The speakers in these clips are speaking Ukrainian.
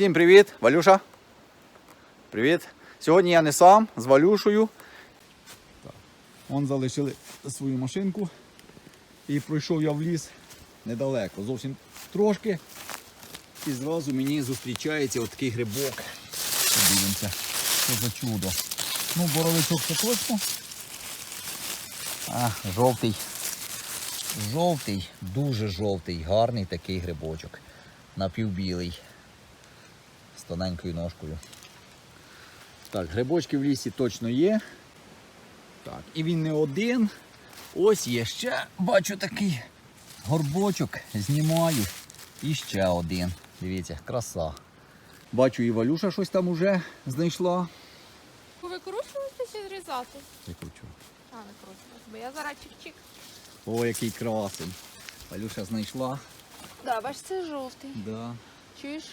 Всім привіт, Валюша. Привіт. Сьогодні я не сам з Валюшою. Вон залишили свою машинку. І пройшов я в ліс недалеко, зовсім трошки. І зразу мені зустрічається отакий грибок. Подивимося, що за чудо. Ну, боровичок це точно. А, жовтий. Жовтий, дуже жовтий, гарний такий грибочок. Напівбілий. Тоненькою ножкою. Так, грибочки в лісі точно є. Так, і він не один. Ось є ще, бачу такий горбочок. Знімаю. І ще один. Дивіться, краса. Бачу, і Валюша щось там уже знайшла. Викручувати чи зрізати? Я кручу. А, викручувати. Бо я зараз чик-чик. О, який красень. Валюша знайшла. Да, бач, це жовтий. Да. Чуєш?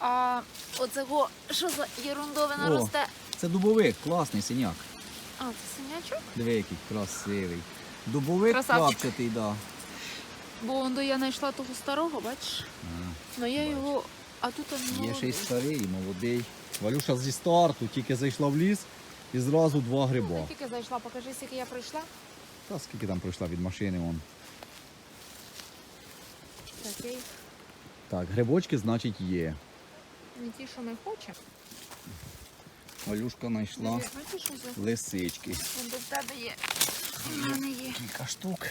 А оцього, що за ерундовина О. росте? Це дубовик, класний синяк. А, це синячок? Диви, який красивий. Дубовик Красавчик. клапчатий, да. Бо он я знайшла того старого, бачиш? Ну я його. А тут він Є ще й старий, і молодий. Валюша зі старту тільки зайшла в ліс і зразу два Ну, гриба. я тільки зайшла, покажи, скільки я пройшла. Та скільки там пройшла від машини вон. Так, грибочки, значить, є. Не ті, що ми хочемо. Валюшка знайшла лисички. До тебе є. У мене є. Кілька штук.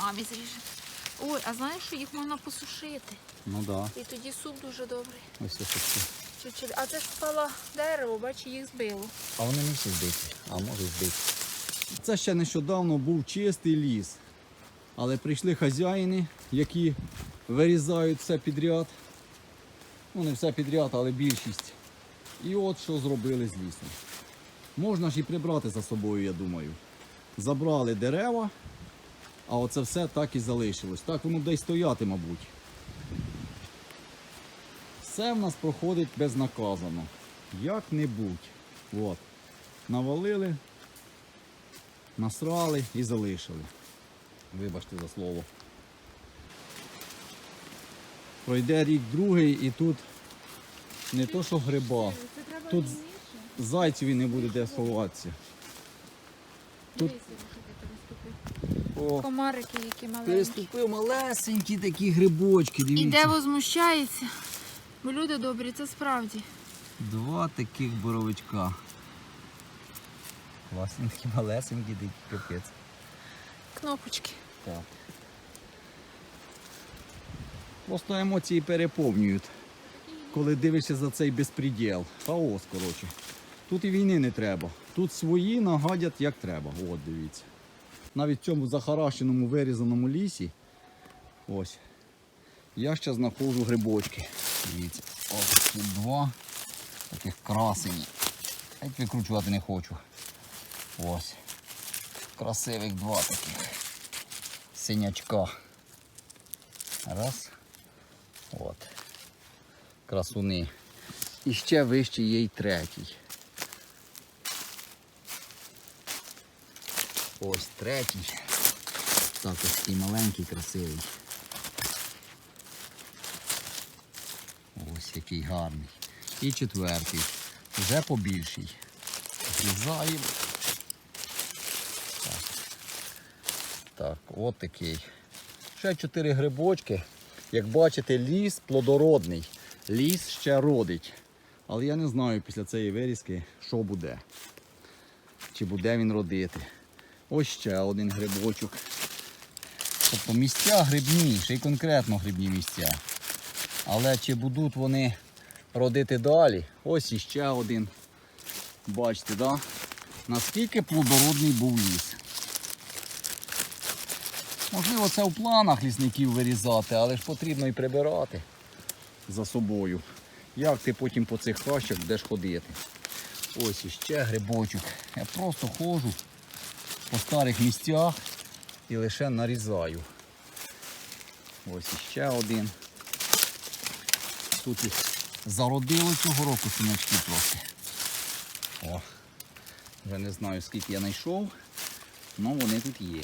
А, відріже. Ой, а знаєш, що їх можна посушити? Ну так, І тоді суп дуже добрий. ось ось ось. Чуть-чуть. А це ж впало дерево, бачиш, їх збило. А вони не всі збиті, а може збиті. Це ще нещодавно був чистий ліс. Але прийшли хазяїни, які вирізають все підряд. Ну, не все підряд, але більшість. І от що зробили з лісом. Можна ж і прибрати за собою, я думаю. Забрали дерева, а оце все так і залишилось. Так воно десь стояти, мабуть. Все в нас проходить безнаказано. Як-небудь. От. Навалили, насрали і залишили. Вибачте за слово. Пройде рік другий і тут не то, що гриба, Тут зайцеві не буде де сховатися. Тут- О, Комарики, які маленькі. переступив малесенькі такі грибочки, І де возмущається. Бо люди добрі, це справді. Два таких боровичка. Класні такі малесенькі, дикі капець. Кнопочки. Так. Просто емоції переповнюють, коли дивишся за цей безпреділ. Хаос, коротше. Тут і війни не треба. Тут свої нагадять як треба. От дивіться. Навіть в цьому захаращеному вирізаному лісі. Ось. Я ще знаходжу грибочки. Дивіться. Ось тут два таких красені. Геть викручувати не хочу. Ось. Красивих два таких синячка. Раз. От. Красуни. І ще вище є й третій. Ось третій. Так, ось такий маленький, красивий. Ось який гарний. І четвертий. Вже побільший. Зрізаємо. Так, от такий. Ще чотири грибочки. Як бачите, ліс плодородний. Ліс ще родить. Але я не знаю після цієї вирізки, що буде. Чи буде він родити. Ось ще один грибочок. Тобто місця грибні, ще й конкретно грибні місця. Але чи будуть вони родити далі? Ось іще один. Бачите, да? наскільки плодородний був ліс. Можливо, це в планах лісників вирізати, але ж потрібно і прибирати за собою. Як ти потім по цих хащах будеш ходити? Ось іще грибочок. Я просто ходжу по старих місцях і лише нарізаю. Ось іще один. Тут їх зародило цього року синячки трохи. О, вже не знаю скільки я знайшов, але вони тут є.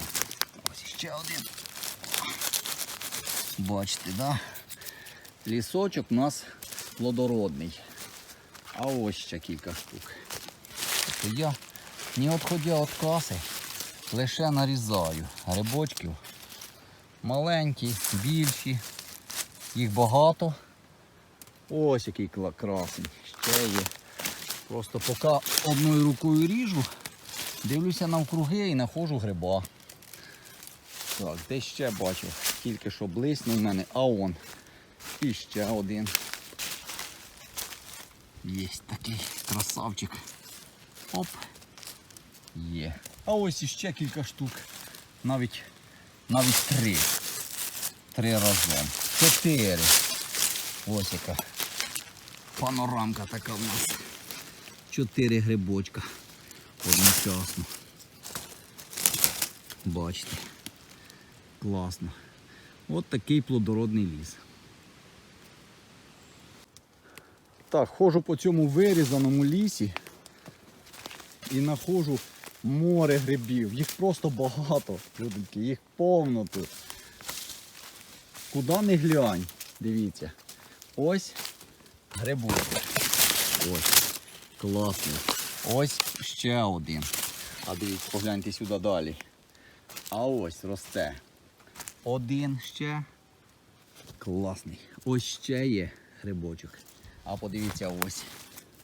Ще один. Бачите, да? Лісочок у нас плодородний. А ось ще кілька штук. Тобто я, не відходя від каси, лише нарізаю грибочків. Маленькі, більші, їх багато. Ось який красний. Ще є. Просто поки одною рукою ріжу, дивлюся навкруги і знаходжу гриба. Так, де ще бачив? Тільки що блиснув в мене, а он. І ще один. Є такий красавчик. Оп. Є. А ось іще кілька штук. Навіть навіть три. Три разом. Чотири. Ось яка панорамка така в нас. Чотири грибочка одночасно. Бачите. Класно. От такий плодородний ліс. Так, ходжу по цьому вирізаному лісі і знаходжу море грибів. Їх просто багато, люденьки, їх повно тут. Куди не глянь, дивіться. Ось грибочок. Ось. Класний. Ось ще один. А дивіться, погляньте сюди далі. А ось росте. Один ще. Класний. Ось ще є грибочок. А подивіться ось.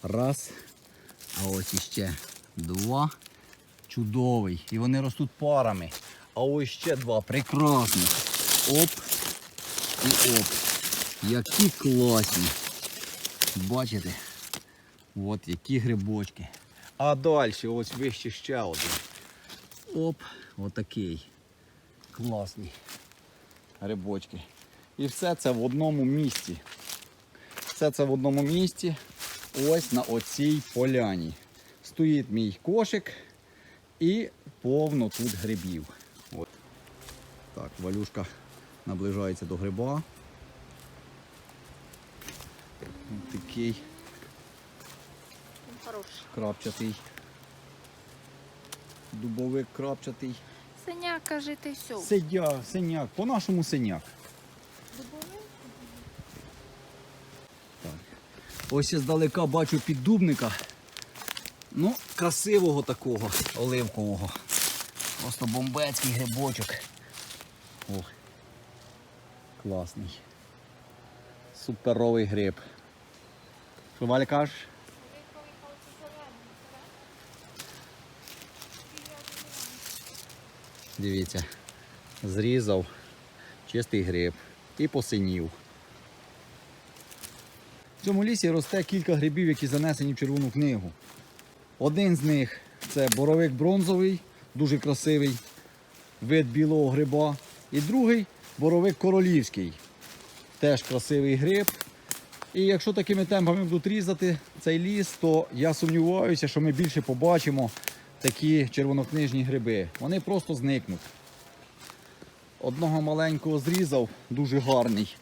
Раз. А ось іще два. Чудовий. І вони ростуть парами. А ось ще два. Прекрасних. Оп. І оп. Які класні. Бачите? От які грибочки. А далі ось вище ще один. Оп, отакий. Класний. Грибочки. І все це в одному місці. Все це в одному місці. Ось на оцій поляні. Стоїть мій кошик і повно тут грибів. От. Так, валюшка наближається до гриба. Ось такий Хороший. крапчатий. Дубовик крапчатий. Синяк, каже, ти все. Сидя, синяк, по-нашому синяк. Так. Ось здалека бачу піддубника. Ну, красивого такого, оливкового. Просто бомбецький грибочок. О, класний. Суперовий гриб. Що Валя кажеш? Дивіться, зрізав чистий гриб і посинів. В цьому лісі росте кілька грибів, які занесені в червону книгу. Один з них це боровик бронзовий, дуже красивий, вид білого гриба. І другий боровик королівський. Теж красивий гриб. І якщо такими темпами будуть різати цей ліс, то я сумніваюся, що ми більше побачимо такі червонокнижні гриби. Вони просто зникнуть. Одного маленького зрізав, дуже гарний.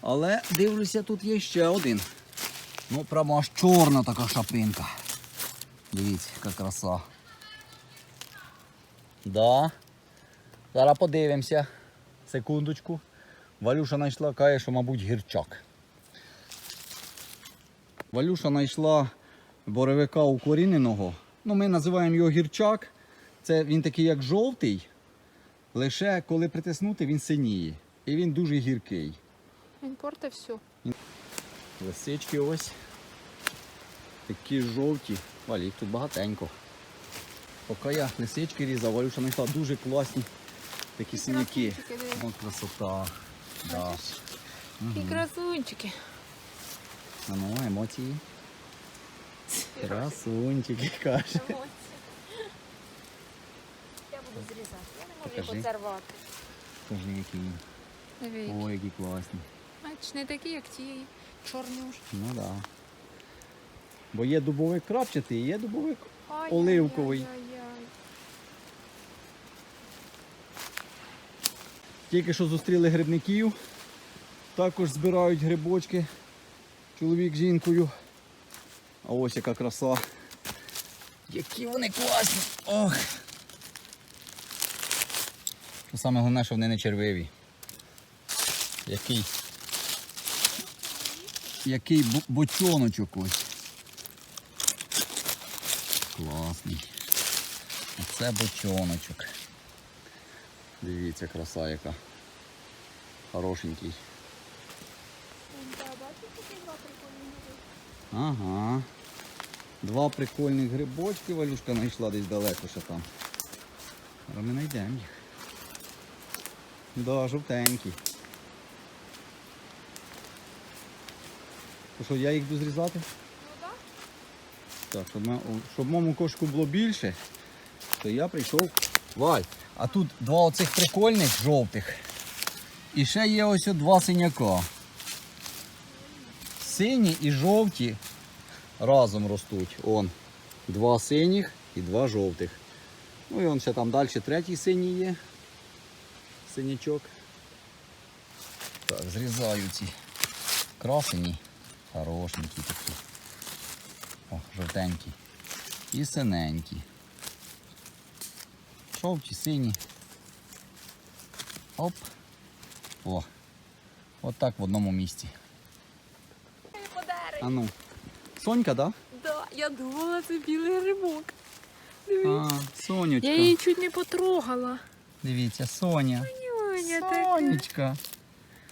Але дивлюся, тут є ще один. Ну, прямо аж чорна така шапинка. Дивіться, яка краса. Да. Зараз подивимося. Секундочку. Валюша знайшла, каже, що, мабуть, гірчак. Валюша знайшла боровика укоріненого. Ну, ми називаємо його гірчак. Це він такий як жовтий. Лише коли притиснути, він синіє. І він дуже гіркий. Він порте все. Лисички ось. Такі жовті. Валі, їх тут багатенько. Поки я лисички різав, Валюша знайшла дуже класні такі синяки. Ось красота. Да. І красунчики. А ну, емоції. Красунчики, каже. Я буду зрізати. Я не можу Покажи. його зарвати. Скажи, які. Диви. Ой, які класні. Бач, не такі, як ті чорні уж. Ну так. Да. Бо є дубовик крапчатий, є дубовик Ай, Оливковий. ай, ай, ай. Тільки що зустріли грибників, також збирають грибочки. Чоловік з жінкою. А ось яка краса. Які вони класні! Ох! Саме головне, що вони не червиві. Який який бочоночок ось. Класний. Оце бочоночок. Дивіться, краса яка. Хорошенький. Ага. Два прикольних грибочки Валюшка знайшла десь далеко ще там. Зараз ми знайдемо їх. Да, жовтенькі. То що, я їх буду зрізати? Ну Так, щоб, ме- щоб моєму кошку було більше, то я прийшов. Валь, а тут два оцих прикольних жовтих. І ще є ось два синяка. Сині і жовті разом ростуть. Он два синіх і два жовтих. Ну і он ще там далі третій синій є. Синячок. Так, зрізаю ці красені. Хорошенькі такі. О, жовтенькі. І синенькі. Жовті, сині. Оп. О. От так в одному місці. А ну. Сонька, так? Да, я думала, це білий грибок. Да? А, Сонечка. Я її чуть не потрогала. Дивіться, Соня. Нюня така. Сонечка.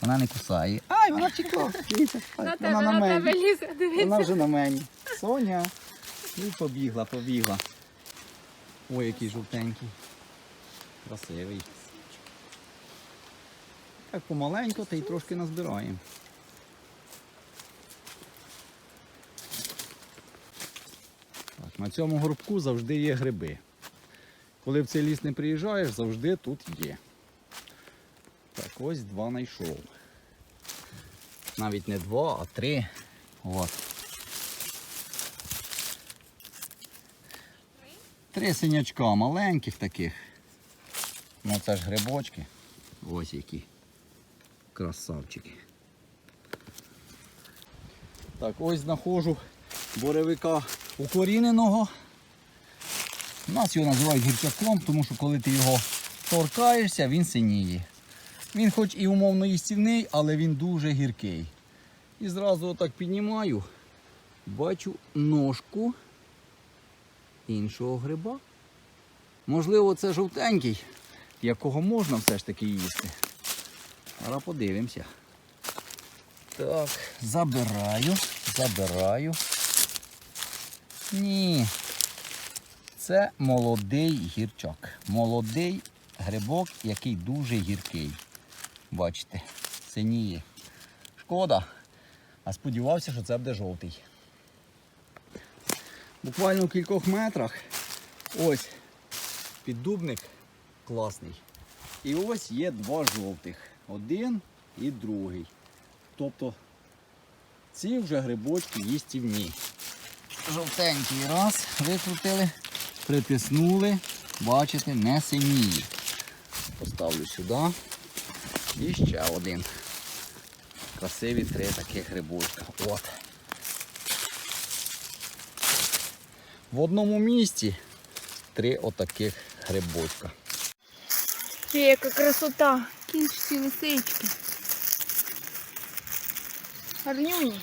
Вона не кусає. Ай, вона втекла. Дивіться, На вона на на тебе мені. лізе, Вона дивіться. вже на мені. Соня. І побігла, побігла. Ой, який жовтенький. Красивий. Так помаленько та й трошки назбираємо. На цьому горбку завжди є гриби. Коли в цей ліс не приїжджаєш, завжди тут є. Так, ось два знайшов. Навіть не два, а три. От. Три синячка маленьких таких. Ну це ж грибочки. Ось які. Красавчики. Так, ось знаходжу боревика укоріненого. У нас його називають гірчаком, тому що коли ти його торкаєшся, він синіє. Він хоч і умовно їстівний, але він дуже гіркий. І зразу отак піднімаю, бачу ножку іншого гриба. Можливо, це жовтенький, якого можна все ж таки їсти. Зараз подивимося. Так, забираю, забираю. Ні. Це молодий гірчак. Молодий грибок, який дуже гіркий. Бачите, синіє. Шкода. А сподівався, що це буде жовтий. Буквально в кількох метрах ось піддубник класний. І ось є два жовтих. Один і другий. Тобто ці вже грибочки їстівні. Жовтенький раз викрутили, притиснули, бачите, не синіє. Поставлю сюди. І ще один. Красиві три таких грибочка. От. В одному місці три отаких грибочка. Яка красота. Кінчики лисички. Гарнюні.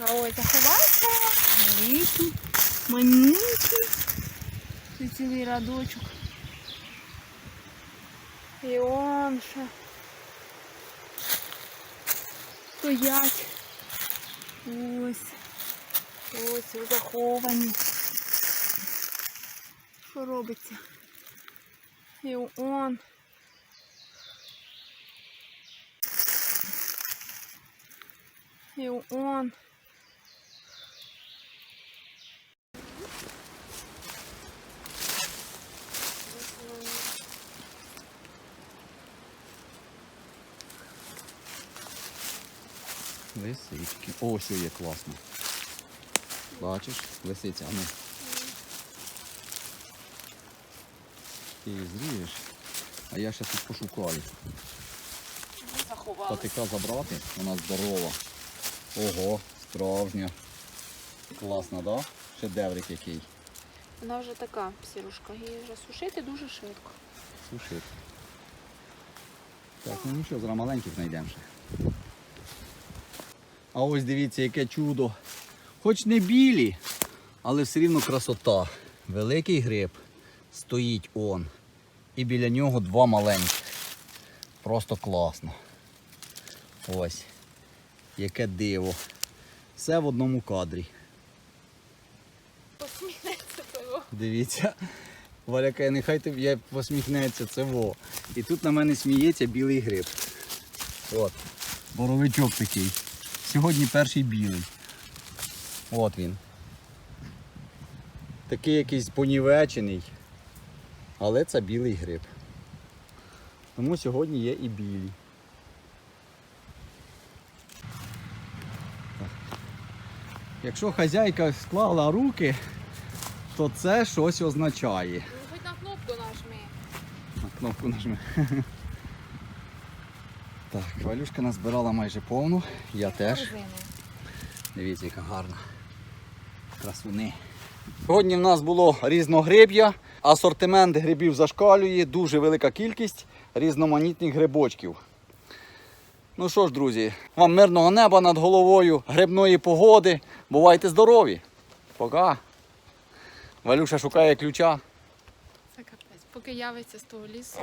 А ось заховався. Великий, манюнький. Це цілий радочок. І он ще. Стоять. Ось. Ось заховані. Що робиться? І он. І он. Лисички. О, ось є класно. Бачиш, лисиця, а ну. Ти її зрієш, а я ще тут пошукаю. Патика забрати, вона здорова. Ого, справжня. Класно, да? Шедеврик який. Вона вже така сірушка. Її вже сушити дуже швидко. Сушить. Так, ну нічого, зараз маленьких знайдемо ще. А ось дивіться, яке чудо. Хоч не білі, але все рівно красота. Великий гриб стоїть он. І біля нього два маленьких. Просто класно. Ось. Яке диво. Все в одному кадрі. Посміхнеться того. Дивіться. Валя каже, нехай тобі я посміхнеться, це во. І тут на мене сміється білий гриб. От. Боровичок такий. Сьогодні перший білий. От він. Такий якийсь понівечений. Але це білий гриб. Тому сьогодні є і білі. Якщо хазяйка склала руки, то це щось означає. Хоч на кнопку нажми. На кнопку нажми. Так, Валюшка назбирала майже повну, я теж. Дивіться, яка гарна. Красуни. Сьогодні в нас було різногриб'я, асортимент грибів зашкалює, дуже велика кількість різноманітних грибочків. Ну що ж, друзі, вам мирного неба над головою, грибної погоди. Бувайте здорові. Пока. Валюша шукає ключа. Це капець. Поки явиться з того лісу.